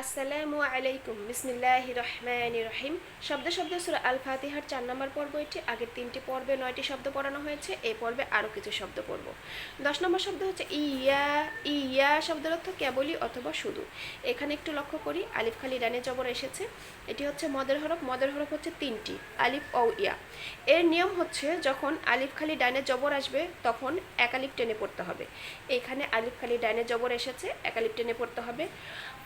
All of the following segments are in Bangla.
আসসালামু আলাইকুম। বিসমিল্লাহ রহমান রহিম। শব্দ শব্দ সুরা আল ফাতিহার চার নম্বর পর্ব এটি। আগের তিনটি পর্বে নয়টি শব্দ পড়ানো হয়েছে। এই পর্বে আরও কিছু শব্দ পড়ব। দশ নম্বর শব্দ হচ্ছে ইয়া ইয়া শব্দের অর্থ কেবলই অথবা শুধু। এখানে একটু লক্ষ্য করি। আলিফ খালি ডানে জবর এসেছে। এটি হচ্ছে মদের হরফ। মদের হরফ হচ্ছে তিনটি। আলিফ ও ইয়া। এর নিয়ম হচ্ছে যখন আলিফ খালি ডানে জবর আসবে, তখন এক টেনে পড়তে হবে। এখানে আলিফ খালি ডানে জবর এসেছে। এক টেনে পড়তে হবে।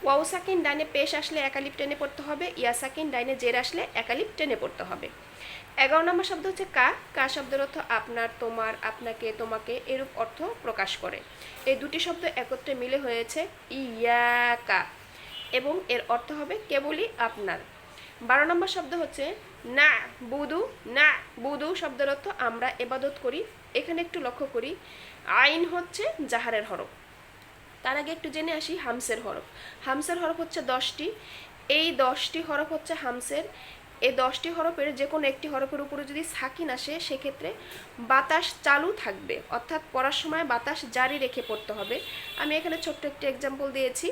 ওয়াও সাকিন ডাইনে পেশ আসলে একালিপ টেনে পড়তে হবে, ইয়া সাকিন ডাইনে জের আসলে একালিপ টেনে পড়তে হবে। এগারো নম্বর শব্দ হচ্ছে কা কা শব্দের অর্থ আপনার, তোমার, আপনাকে, তোমাকে এরূপ অর্থ প্রকাশ করে। এই দুটি শব্দ একত্রে মিলে হয়েছে ইয়াকা এবং এর অর্থ হবে কেবলই আপনার। বারো নম্বর শব্দ হচ্ছে না বুদু না বুদু শব্দের অর্থ আমরা এবাদত করি। এখানে একটু লক্ষ্য করি, আইন হচ্ছে জাহারের হরফ। তার আগে একটু জেনে আসি হামসের হরফ। হামসের হরফ হচ্ছে দশটি। এই দশটি হরফ হচ্ছে হামসের। এই দশটি হরফের যে কোনো একটি হরফের উপরে যদি সাকিন আসে, সেক্ষেত্রে বাতাস চালু থাকবে। অর্থাৎ পড়ার সময় বাতাস জারি রেখে পড়তে হবে। আমি এখানে ছোট্ট একটি এক্সাম্পল দিয়েছি।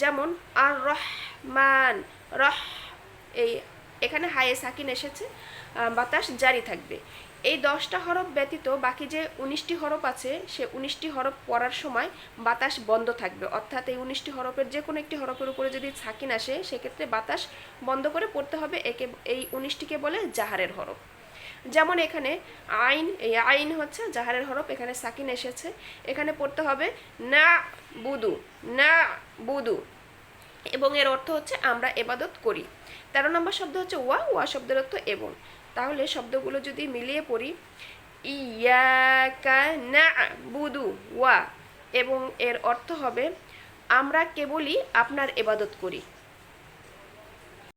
যেমন, আর রহমান, রহ এই এখানে হায়ে সাকিন এসেছে। বাতাস জারি থাকবে। এই দশটা হরফ ব্যতীত বাকি যে উনিশটি হরফ আছে, সে উনিশটি হরফ পড়ার সময় বাতাস বন্ধ থাকবে। অর্থাৎ এই উনিশটি হরফের যে কোনো একটি হরফের উপরে যদি সাকিন আসে, সেক্ষেত্রে বাতাস বন্ধ করে পড়তে হবে একে, এই উনিশটিকে বলে জাহারের হরফ। যেমন এখানে আইন, এই আইন হচ্ছে জাহারের হরফ, এখানে সাকিন এসেছে। এখানে পড়তে হবে না বুদু না বুদু। এবং এর অর্থ হচ্ছে আমরা এবাদত করি। তেরো নম্বর শব্দ হচ্ছে ওয়া ওয়া শব্দের অর্থ এবং। তাহলে শব্দগুলো যদি মিলিয়ে পড়ি, ইয়াকা না বুদু ওয়া এবং এর অর্থ হবে, আমরা কেবলই আপনার এবাদত করি।